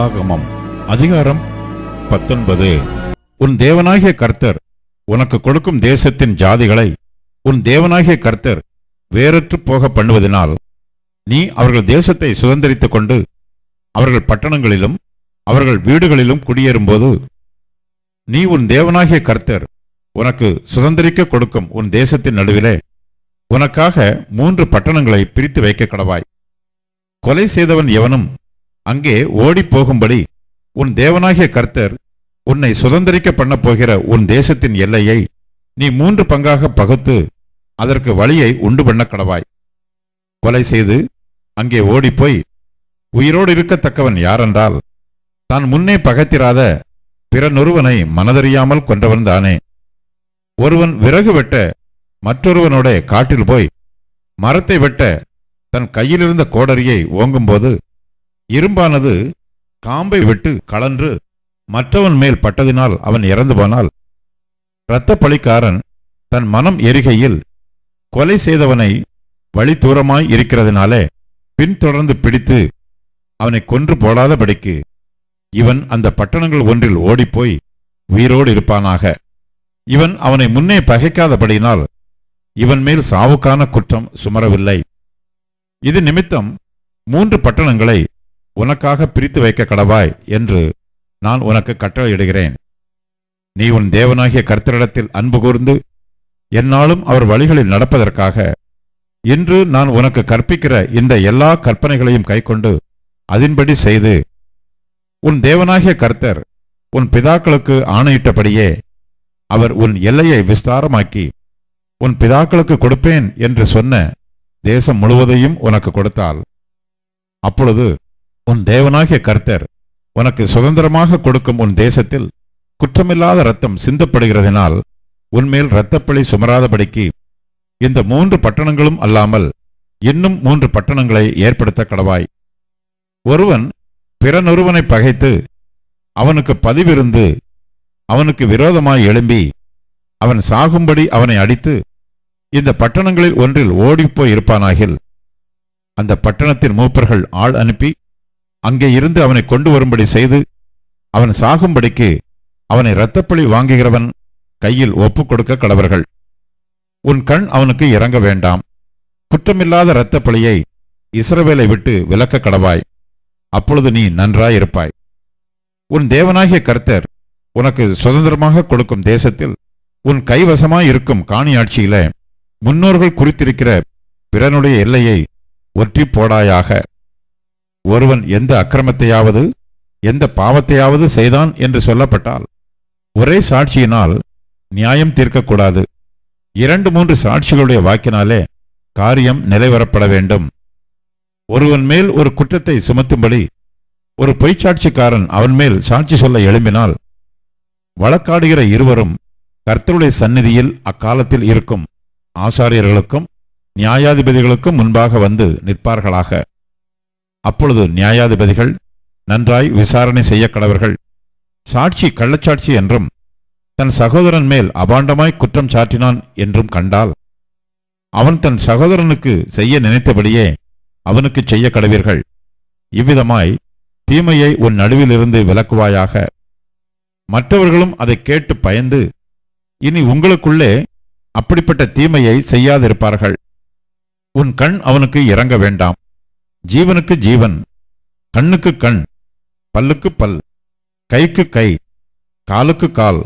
உபாகமம் அதிகாரம் பத்தொன்பது. உன் தேவனாகிய கர்த்தர் உனக்கு கொடுக்கும் தேசத்தின் ஜாதிகளை உன் தேவனாகிய கர்த்தர் வேறற்று போக பண்ணுவதனால் நீ அவர்கள் தேசத்தை சுதந்திரித்துக் கொண்டு அவர்கள் பட்டணங்களிலும் அவர்கள் வீடுகளிலும் குடியேறும்போது நீ உன் தேவனாகிய கர்த்தர் உனக்கு சுதந்திரிக்க கொடுக்கும் உன் தேசத்தின் நடுவிலே உனக்காக மூன்று பட்டணங்களை பிரித்து வைக்க கடவாய். கொலை செய்தவன் எவனும் அங்கே ஓடிப் போகும்படி உன் தேவனாகிய கர்த்தர் உன்னை சுதந்திரிக்க பண்ணப் போகிற உன் தேசத்தின் எல்லையை நீ மூன்று பங்காக பகுத்து அதற்கு வழியை உண்டு பண்ண கடவாய் கொலை செய்து அங்கே ஓடிப்போய் உயிரோடு இருக்கத்தக்கவன் யாரென்றால் தான் முன்னே பகைத்திராத பிறனொருவனை மனதறியாமல் கொன்றவன் தானே. ஒருவன் விறகு வெட்ட மற்றொருவனோட காட்டில் போய் மரத்தை வெட்ட தன் கையிலிருந்த கோடரியை ஓங்கும்போது இரும்பானது காம்பை விட்டு கலன்று மற்றவன் மேல் பட்டதினால் அவன் இறந்து போனால் இரத்த பழிக்காரன் தன் மனம் எரிகையில் கொலை செய்தவனை வழி தூரமாய் இருக்கிறதினாலே பின்தொடர்ந்து பிடித்து அவனை கொன்று போடாதபடிக்கு இவன் அந்த பட்டணங்கள் ஒன்றில் ஓடிப்போய் உயிரோடு இருப்பானாக. இவன் அவனை முன்னே பகைக்காதபடியினால் இவன் மேல் சாவுக்கான குற்றம் சுமரவில்லை. இது நிமித்தம் மூன்று பட்டணங்களை உனக்காக பிரித்து வைக்க கடவாய் என்று நான் உனக்கு கட்டளையிடுகிறேன். நீ உன் தேவனாகிய கர்த்தரிடத்தில் அன்பு கூர்ந்து என்னாலும் அவர் வழிகளில் நடப்பதற்காக இன்று நான் உனக்கு கற்பிக்கிற இந்த எல்லா கற்பனைகளையும் கைக்கொண்டு அதன்படி செய்து உன் தேவனாகிய கர்த்தர் உன் பிதாக்களுக்கு ஆணையிட்டபடியே அவர் உன் எல்லையை விஸ்தாரமாக்கி உன் பிதாக்களுக்கு கொடுப்பேன் என்று சொன்ன தேசம் முழுவதையும் உனக்கு கொடுத்தால் அப்பொழுது உன் தேவனாகிய கர்த்தர் உனக்கு சுதந்திரமாக கொடுக்கும் உன் தேசத்தில் குற்றமில்லாத ரத்தம் சிந்தப்படுகிறதினால் உன்மேல் இரத்தப்பழி சுமராதபடிக்கு இந்த மூன்று பட்டணங்களும் அல்லாமல் இன்னும் மூன்று பட்டணங்களை ஏற்படுத்த கடவாய் ஒருவன் பிறனொருவனை பகைத்து அவனுக்கு பதிவிருந்து அவனுக்கு விரோதமாய் எழும்பி அவன் சாகும்படி அவனை அடித்து இந்த பட்டணங்களில் ஒன்றில் ஓடிப்போய் இருப்பானாகில் அந்த பட்டணத்தின் மூப்பர்கள் ஆள் அனுப்பி அங்கே இருந்து அவனை கொண்டு வரும்படி செய்து அவன் சாகும்படிக்கு அவனை இரத்தப்பழி வாங்குகிறவன் கையில் ஒப்புக் கொடுக்க கடவர்கள். உன் கண் அவனுக்கு இறங்க வேண்டாம். குற்றமில்லாத இரத்தப்பழியை இஸ்ரவேலை விட்டு விலக்க கடவாய். அப்பொழுது நீ நன்றாயிருப்பாய். உன் தேவனாகிய கர்த்தர் உனக்கு சுதந்திரமாக கொடுக்கும் தேசத்தில் உன் கைவசமாய் இருக்கும் காணியாட்சியில முன்னோர்கள் குறித்திருக்கிற பிறனுடைய எல்லையை ஒற்றி போடாயாக. ஒருவன் எந்த அக்கிரமத்தையாவது எந்த பாவத்தையாவது செய்தான் என்று சொல்லப்பட்டால் ஒரே சாட்சியினால் நியாயம் தீர்க்கக்கூடாது. இரண்டு மூன்று சாட்சிகளுடைய வாக்கினாலே காரியம் நிலைவரப்பட வேண்டும். ஒருவன் மேல் ஒரு குற்றத்தை சுமத்தும்படி ஒரு பொய்ச்சாட்சிக்காரன் அவன் மேல் சாட்சி சொல்ல எழும்பினால் வழக்காடுகிற இருவரும் கர்த்தருடைய சந்நிதியில் அக்காலத்தில் இருக்கும் ஆசாரியர்களுக்கும் நியாயாதிபதிகளுக்கும் முன்பாக வந்து நிற்பார்களாக. அப்பொழுது நியாயாதிபதிகள் நன்றாய் விசாரணை செய்ய கடவர்கள் சாட்சி கள்ளச்சாட்சி என்றும் தன் சகோதரன் மேல் அபாண்டமாய் குற்றம் சாட்டினான் என்றும் கண்டால் அவன் தன் சகோதரனுக்கு செய்ய நினைத்தபடியே அவனுக்கு செய்ய கடவீர்கள் இவ்விதமாய் தீமையை உன் நடுவிலிருந்து விலக்குவாயாக. மற்றவர்களும் அதை கேட்டு பயந்து இனி உங்களுக்குள்ளே அப்படிப்பட்ட தீமையை செய்யாதிருப்பார்கள். உன் கண் அவனுக்கு இறங்க வேண்டாம். ஜீவனுக்கு ஜீவன் கண்ணுக்கு கண் பல்லுக்கு பல் கைக்கு கை காலுக்கு கால்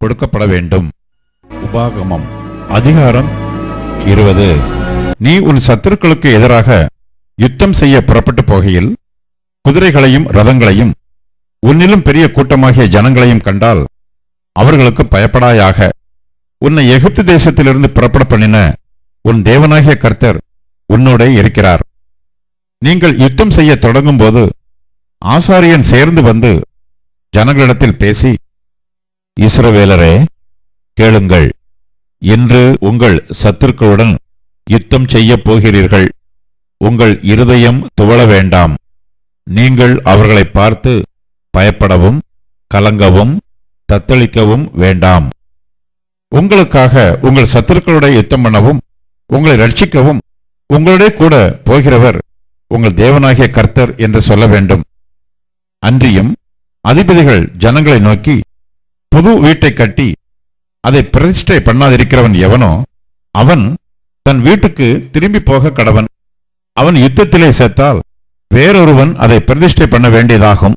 கொடுக்கப்பட வேண்டும். உபாகமம் அதிகாரம் இருபது. நீ உன் சத்துருக்களுக்கு எதிராக யுத்தம் செய்ய புறப்பட்டு போகையில் குதிரைகளையும் ரதங்களையும் உன்னிலும் பெரிய கூட்டமாகிய ஜனங்களையும் கண்டால் அவர்களுக்கு பயப்படாயாக உன்னை எகிப்து தேசத்திலிருந்து புறப்பட பண்ணின உன் தேவனாகிய கர்த்தர் உன்னோடே இருக்கிறார். நீங்கள் யுத்தம் செய்ய தொடங்கும்போது ஆசாரியன் சேர்ந்து வந்து ஜனங்களிடத்தில் பேசி இஸ்ரவேலரே கேளுங்கள். இன்று உங்கள் சத்துருக்களுடன் யுத்தம் செய்யப் போகிறீர்கள். உங்கள் இருதயம் துவள வேண்டாம். நீங்கள் அவர்களை பார்த்து பயப்படவும் கலங்கவும் தத்தளிக்கவும் வேண்டாம். உங்களுக்காக உங்கள் சத்துருக்களுடைய யுத்தம் பண்ணவும் உங்களை ரட்சிக்கவும் உங்களுடைய கூட போகிறவர் உங்கள் தேவனாகிய கர்த்தர் என்று சொல்ல வேண்டும். அன்றியும் அதிபதிகள் ஜனங்களை நோக்கி புது வீட்டை கட்டி அதை பிரதிஷ்டை பண்ணாதிருக்கிறவன் எவனோ அவன் தன் வீட்டுக்கு திரும்பி போக கடவன். அவன் யுத்தத்திலே செத்தால் வேறொருவன் அதை பிரதிஷ்டை பண்ண வேண்டியதாகும்.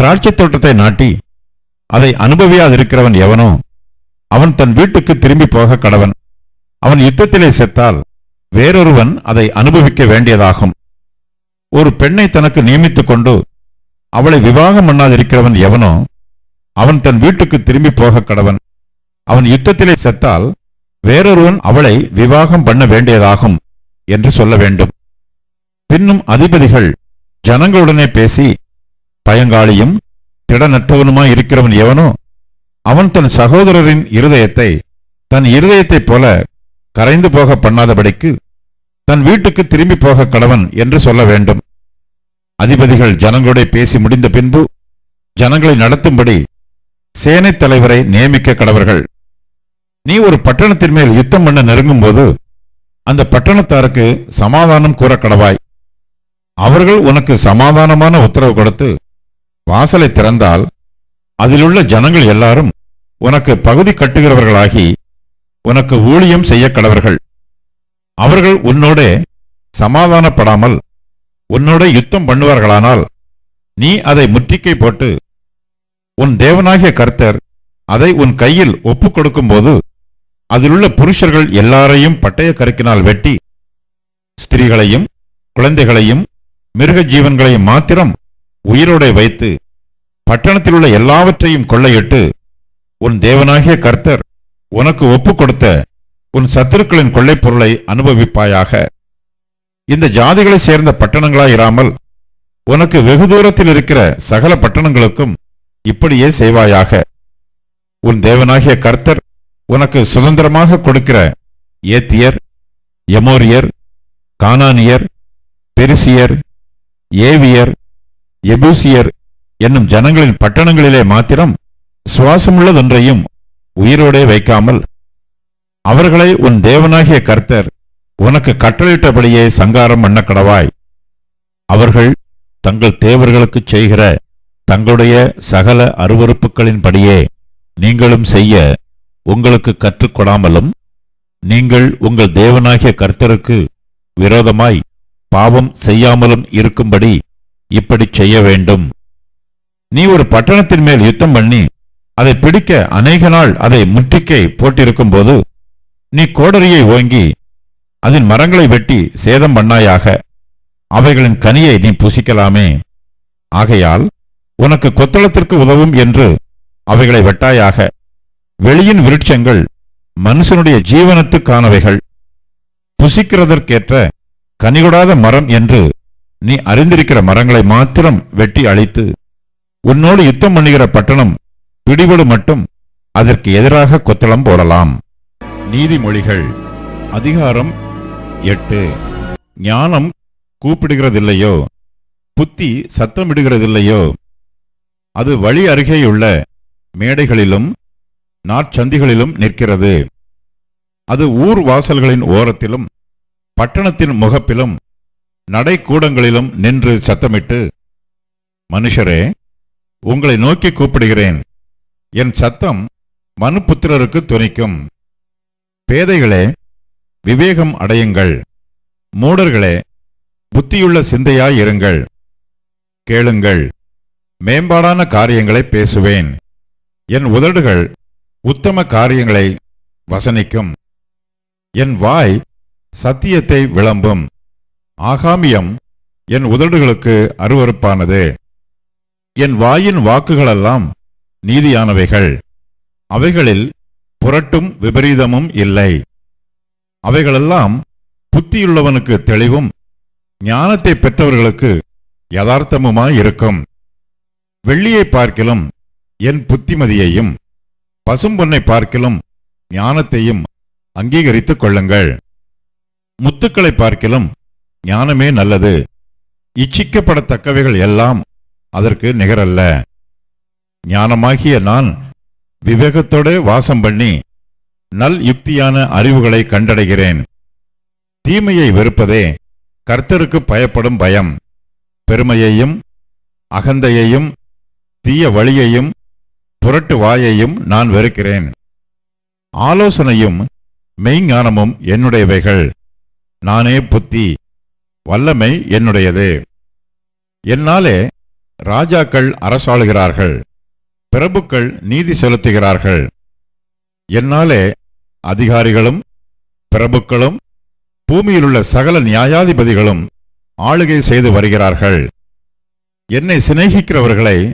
திராட்சைத் தோட்டத்தை நாட்டி அதை அனுபவியாதிருக்கிறவன் எவனோ அவன் தன் வீட்டுக்கு திரும்பி போக கடவன். அவன் யுத்தத்திலே செத்தால் வேறொருவன் அதை அனுபவிக்க வேண்டியதாகும். ஒரு பெண்ணை தனக்கு நியமித்துக் கொண்டு அவளை விவாகம் பண்ணாதிருக்கிறவன் எவனோ அவன் தன் வீட்டுக்கு திரும்பி போக கடவன். அவன் யுத்தத்திலே செத்தால் வேறொருவன் அவளை விவாகம் பண்ண வேண்டியதாகும் என்று சொல்ல வேண்டும். பின்னும் அதிபதிகள் ஜனங்களுடனே பேசி பயங்காளியும் திடநற்றவனுமாய் இருக்கிறவன் எவனோ அவன் தன் சகோதரரின் இருதயத்தை தன் இருதயத்தைப் போல கரைந்து போக பண்ணாதபடிக்கு தன் வீட்டுக்கு திரும்பி போக கடவன் என்று சொல்ல வேண்டும். அதிபதிகள் ஜனங்களோட பேசி முடிந்த பின்பு ஜனங்களை நடத்தும்படி சேனைத் தலைவரை நியமிக்க கடவர்கள். நீ ஒரு பட்டணத்தின் மேல் யுத்தம் பண்ண நெருங்கும்போது அந்த பட்டணத்தாருக்கு சமாதானம் கூற கடவாய். அவர்கள் உனக்கு சமாதானமான உத்தரவு கொடுத்து வாசலை திறந்தால் அதிலுள்ள ஜனங்கள் எல்லாரும் உனக்கு பகுதி கட்டுகிறவர்களாகி உனக்கு ஊழியம் செய்ய கடவர்கள். அவர்கள் உன்னோட சமாதானப்படாமல் உன்னோட யுத்தம் பண்ணுவார்களானால் நீ அதை முற்றிக்கை போட்டு உன் தேவனாகிய கர்த்தர் அதை உன் கையில் ஒப்புக் கொடுக்கும்போது அதிலுள்ள புருஷர்கள் எல்லாரையும் பட்டய கருக்கினால் வெட்டி ஸ்திரீகளையும் குழந்தைகளையும் மிருக ஜீவன்களையும் மாத்திரம் உயிரோடே வைத்து பட்டணத்தில் உள்ள எல்லாவற்றையும் கொள்ளையிட்டு உன் தேவனாகிய கர்த்தர் உனக்கு ஒப்புக் கொடுத்த உன் சத்துருக்களின் கொள்ளைப்பொருளை அனுபவிப்பாயாக. இந்த ஜாதிகளை சேர்ந்த பட்டணங்களாயிராமல் உனக்கு வெகு தூரத்தில் இருக்கிற சகல பட்டணங்களுக்கும் இப்படியே செய்வாயாக. உன் தேவனாகிய கர்த்தர் உனக்கு சுதந்திரமாக கொடுக்கிற ஏத்தியர் எமோரியர் கானானியர் பெருசியர் ஏவியர் எபூசியர் என்னும் ஜனங்களின் பட்டணங்களிலே மாத்திரம் சுவாசமுள்ளதொன்றையும் உயிரோடே வைக்காமல் அவர்களை உன் தேவனாகிய கர்த்தர் உனக்கு கட்டளையிட்டபடியே சங்காரம் பண்ண கடவாய் அவர்கள் தங்கள் தேவர்களுக்குச் செய்கிற தங்களுடைய சகல அருவறுப்புகளின்படியே நீங்களும் செய்ய உங்களுக்கு கற்றுக்கொடாமலும் நீங்கள் உங்கள் தேவனாகிய கர்த்தருக்கு விரோதமாய் பாவம் செய்யாமலும் இருக்கும்படி இப்படிச் செய்ய வேண்டும். நீ ஒரு பட்டணத்தின் மேல் யுத்தம் பண்ணி அதை பிடிக்க அநேக நாள் அதை முற்றுகை போட்டிருக்கும்போது நீ கோடரியை ஓங்கி அதன் மரங்களை வெட்டி சேதம் பண்ணாயாக அவைகளின் கனியை நீ புசிக்கலாமே. ஆகையால் உனக்கு கொத்தளத்திற்கு உதவும் என்று அவைகளை வெட்டாயாக வெளியின் விருட்சங்கள் மனுஷனுடைய ஜீவனத்துக்கானவைகள் புசிக்கிறதற்கேற்ற கனிகொடாத மரம் என்று நீ அறிந்திருக்கிற மரங்களை மாத்திரம் வெட்டி அழித்து உன்னோடு யுத்தம் பண்ணுகிற பட்டணம் பிடிபடு மட்டும் அதற்கு எதிராக கொத்தளம் போடலாம். நீதிமொழிகள். அதிகாரம் எட்டு. ஞானம் கூப்பிடுகிறதில்லையோ? புத்தி சத்தமிடுகிறதில்லையோ? அது வழி அருகேயுள்ள மேடைகளிலும் நாற்சந்திகளிலும் நிற்கிறது. அது ஊர் வாசல்களின் ஓரத்திலும் பட்டணத்தின் முகப்பிலும் நடைக்கூடங்களிலும் நின்று சத்தமிட்டு மனுஷரே உங்களை நோக்கி கூப்பிடுகிறேன். என் சத்தம் மனுப்புத்திரருக்கு துணிக்கும். பேதைகளே விவேகம் அடையுங்கள். மூடர்களே புத்தியுள்ள சிந்தையாயிருங்கள் கேளுங்கள். மேம்பாடான காரியங்களை பேசுவேன். என் உதடுகள் உத்தம காரியங்களை வசனிக்கும். என் வாய் சத்தியத்தை விளம்பும். ஆகாமியம் என் உதடுகளுக்கு அருவருப்பானது. என் வாயின் வாக்குகளெல்லாம் நீதியானவைகள். அவைகளில் புரட்டும் விபரீதமும் இல்லை. அவைகளெல்லாம் புத்தியுள்ளவனுக்கு தெளிவும் ஞானத்தை பெற்றவர்களுக்கு யதார்த்தமுமாயிருக்கும் வெள்ளியை பார்க்கிலும் என் புத்திமதியையும் பசும்பொன்னை பார்க்கிலும் ஞானத்தையும் அங்கீகரித்துக் கொள்ளுங்கள். முத்துக்களை பார்க்கிலும் ஞானமே நல்லது. இச்சிக்கப்படத்தக்கவைகள் எல்லாம் அதற்கு நிகரல்ல. ஞானமாகிய நான் விவேகத்தோடு வாசம் பண்ணி நல் யுக்தியான அறிவுகளை கண்டடைகிறேன். தீமையை வெறுப்பதே கர்த்தருக்கு பயப்படும் பயம். பெருமையையும் அகந்தையையும் தீய வழியையும் புரட்டு வாயையும் நான் வெறுக்கிறேன். ஆலோசனையும் மெய்ஞானமும் என்னுடையவைகள். நானே புத்தி வல்லமை என்னுடையது. என்னாலே ராஜாக்கள் அரசாளுகிறார்கள். பிரபுக்கள் நீதி செலுத்துகிறார்கள். என்னாலே அதிகாரிகளும் பிரபுக்களும் பூமியிலுள்ள சகல நியாயாதிபதிகளும் ஆளுகை செய்து வருகிறார்கள். என்னை சிநேகிக்கிறவர்களை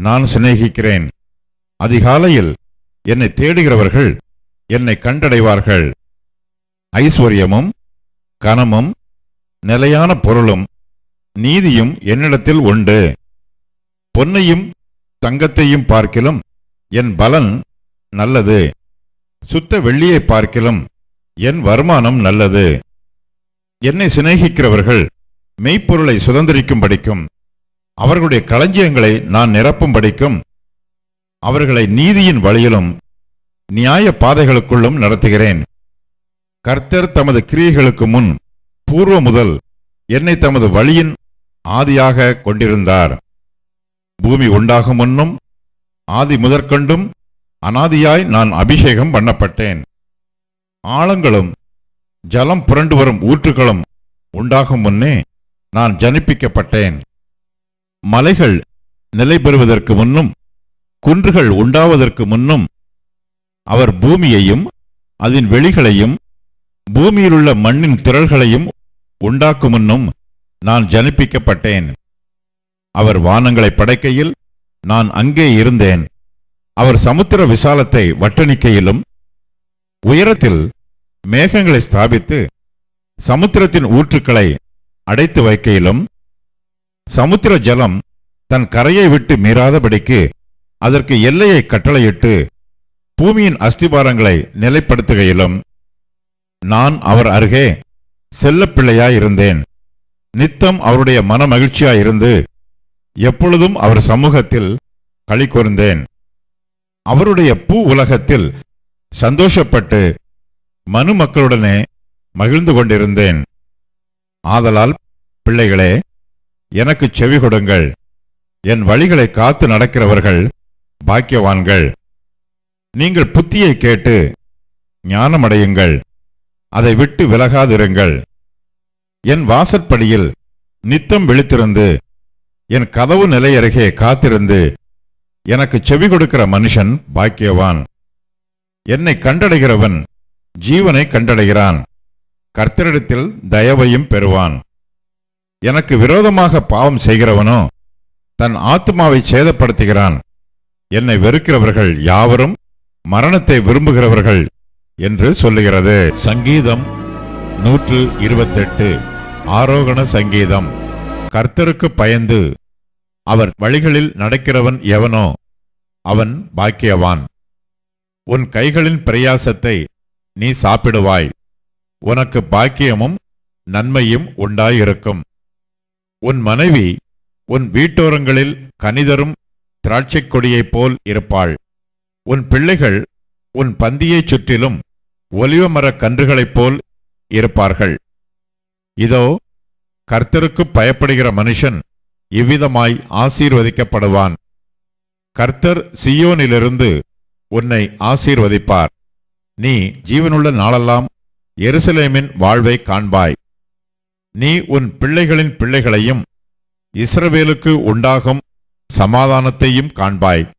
நான் சிநேகிக்கிறேன். அதிகாலையில் என்னை தேடுகிறவர்கள் என்னை கண்டடைவார்கள். ஐஸ்வர்யமும் கனமும் நிலையான பொருளும் நீதியும் என்னிடத்தில் உண்டு. பொன்னையும் தங்கத்தையும் பார்க்கிலும் என் பலன் நல்லது. சுத்த வெள்ளியை பார்க்கிலும் என் வருமானம் நல்லது. என்னை சிநேகிக்கிறவர்கள் மெய்ப்பொருளை சுதந்திரிக்கும்படிக்கும் அவர்களுடைய களஞ்சியங்களை நான் நிரப்பும்படிக்கும் அவர்களை நீதியின் வழியிலும் நியாய பாதைகளுக்குள்ளும் நடத்துகிறேன். கர்த்தர் தமது கிரியைகளுக்கு முன் பூர்வ முதல் என்னை தமது வழியின் ஆதியாக கொண்டிருந்தார். பூமி உண்டாகும் முன்னும் ஆதி முதற்கொண்டும் அனாதியாய் நான் அபிஷேகம் பண்ணப்பட்டேன் ஆழங்களும் ஜலம் புரண்டு வரும் ஊற்றுகளும் உண்டாகும் முன்னே நான் ஜனிப்பிக்கப்பட்டேன் மலைகள் நிலை பெறுவதற்கு முன்னும் குன்றுகள் உண்டாவதற்கு முன்னும் அவர் பூமியையும் அதன் வெளிகளையும் பூமியிலுள்ள மண்ணின் திரள்களையும் உண்டாக்கும் முன்னும் நான் ஜனிப்பிக்கப்பட்டேன் அவர் வானங்களை படைக்கையில் நான் அங்கே இருந்தேன். அவர் சமுத்திர விசாலத்தை வட்டணிக்கையிலும் உயரத்தில் மேகங்களை ஸ்தாபித்து சமுத்திரத்தின் ஊற்றுக்களை அடைத்து வைக்கையிலும் சமுத்திர ஜலம் தன் கரையை விட்டு மீறாதபடிக்கு அதற்கு எல்லையை கட்டளையிட்டு பூமியின் அஸ்திபாரங்களை நிலைப்படுத்துகையிலும் நான் அவர் அருகே செல்லப்பிள்ளையாயிருந்தேன். நித்தம் அவருடைய மன மகிழ்ச்சியாயிருந்து எப்பொழுதும் அவர் சமூகத்தில் களி கூர்ந்தேன். அவருடைய பூ உலகத்தில் சந்தோஷப்பட்டு மனு மக்களுடனே மகிழ்ந்து கொண்டிருந்தேன். ஆதலால் பிள்ளைகளே எனக்கு செவி கொடுங்கள். என் வழிகளை காத்து நடக்கிறவர்கள் பாக்கியவான்கள். நீங்கள் புத்தியை கேட்டு ஞானமடையுங்கள். அதை விட்டு விலகாதிருங்கள். என் வாசற்படியில் நித்தம் விழித்திருந்து என் கதவு நிலை அருகே காத்திருந்து எனக்கு செவி கொடுக்கிற மனுஷன் பாக்கியவான். என்னை கண்டடைகிறவன் ஜீவனை கண்டடைகிறான். கர்த்தரிடத்தில் தயவையும் பெறுவான். எனக்கு விரோதமாக பாவம் செய்கிறவனோ தன் ஆத்மாவை சேதப்படுத்துகிறான். என்னை வெறுக்கிறவர்கள் யாவரும் மரணத்தை விரும்புகிறவர்கள் என்று சொல்லுகிறது. சங்கீதம் நூற்று இருபத்தெட்டு. ஆரோகண சங்கீதம். கர்த்தருக்கு பயந்து அவர் வழிகளில் நடக்கிறவன் எவனோ அவன் பாக்கியவான். உன் கைகளின் பிரயாசத்தை நீ சாப்பிடுவாய். உனக்கு பாக்கியமும் நன்மையும் உண்டாயிருக்கும். உன் மனைவி உன் வீட்டோரங்களில் கனிதரும் திராட்சைக் கொடியைப் போல் இருப்பாள். உன் பிள்ளைகள் உன் பந்தியைச் சுற்றிலும் ஒலிவமரக் கன்றுகளைப் போல் இருப்பார்கள். இதோ கர்த்தருக்கு பயப்படுகிற மனுஷன் இவ்விதமாய் ஆசீர்வதிக்கப்படுவான். கர்த்தர் சியோனிலிருந்து உன்னை ஆசீர்வதிப்பார். நீ ஜீவனுள்ள நாளெல்லாம் எருசலேமின் வாழ்வை காண்பாய். நீ உன் பிள்ளைகளின் பிள்ளைகளையும் இஸ்ரவேலுக்கு உண்டாகும் சமாதானத்தையும் காண்பாய்.